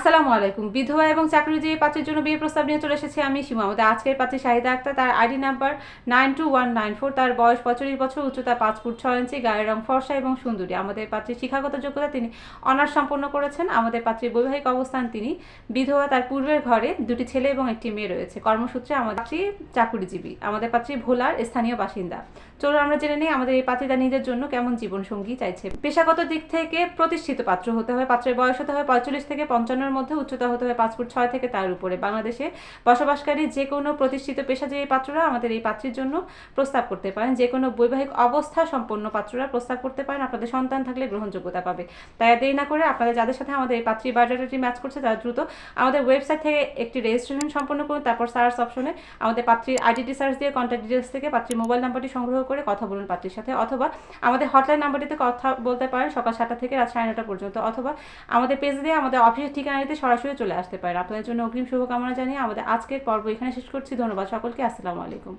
আসসালামু আলাইকুম। বিধবা এবং চাকরিজীবী পাত্রের জন্য বিয়ে প্রস্তাব নিয়ে চলে এসেছি আমি সীমা। আমাদের আজকের পাত্রী শাহিদা আক্তার, তার ID number nine two one nine four, তার বয়স পঁয়তাল্লিশ বছর, উচ্চতা পাঁচ ফুট ছয় ইঞ্চি, গায়ের রং ফর্সা এবং সুন্দরী। আমাদের পাত্রীর শিক্ষাগত যোগ্যতা তিনি অনার্স সম্পন্ন করেছেন। আমাদের পাত্রীর বৈবাহিক অবস্থান তিনি বিধবা, তার পূর্বের ঘরে দুটি ছেলে এবং একটি মেয়ে রয়েছে। কর্মসূত্রে আমাদের চাকুরিজীবী, আমাদের পাত্রী ভোলার স্থানীয় বাসিন্দা। চলুন আমরা জেনে নিই আমাদের এই পাত্রী তার নিজের জন্য কেমন জীবন সঙ্গী চাইছে। পেশাগত দিক থেকে প্রতিষ্ঠিত পাত্র হতে হবে পাত্রের বয়স হতে হবে পঁয়তাল্লিশ থেকে পঞ্চান্নর মধ্যে উচ্চতা হতে হবে পাঁচ ফুট ছয় থেকে তার উপরে। বাংলাদেশে বসবাসকারী যে কোনো প্রতিষ্ঠিত পেশাজীবী পাত্ররা আমাদের এই পাত্রীর জন্য প্রস্তাব করতে পারেন। যে কোনো বৈবাহিক অবস্থা সম্পন্ন পাত্ররা প্রস্তাব করতে পারেন। আপনাদের সন্তান থাকলে গ্রহণযোগ্যতা পাবে। তাই দেরি না করে আপনাদের যাদের সাথে আমাদের এই পাত্রী বায়োডাটাটি ম্যাচ করছে, তারা দ্রুত আমাদের ওয়েবসাইট থেকে একটি রেজিস্ট্রেশন সম্পন্ন করুন, তারপর সার্চ অপশনে আমাদের পাত্রীর আইডিটি সার্চ দিয়ে কন্ট্যাক্ট ডিটেলস থেকে পাত্রীর মোবাইল নাম্বারটি সংগ্রহ করে কথা বলুন পাত্রীর সাথে। অথবা আমাদের হটলাইন নাম্বারটিতে কথা বলতে পারেন সকাল সাতটা থেকে রাত সাড়ে নটা পর্যন্ত। অথবা আমাদের পেজ দিয়ে আমাদের অফিসের ঠিকানাটিতে সরাসরি চলে আসতে পারেন। আপনাদের জন্য অগ্রিম শুভকামনা জানিয়ে আমাদের আজকের পর্ব এখানে শেষ করছি। ধন্যবাদ সকলকে। আসসালামু আলাইকুম।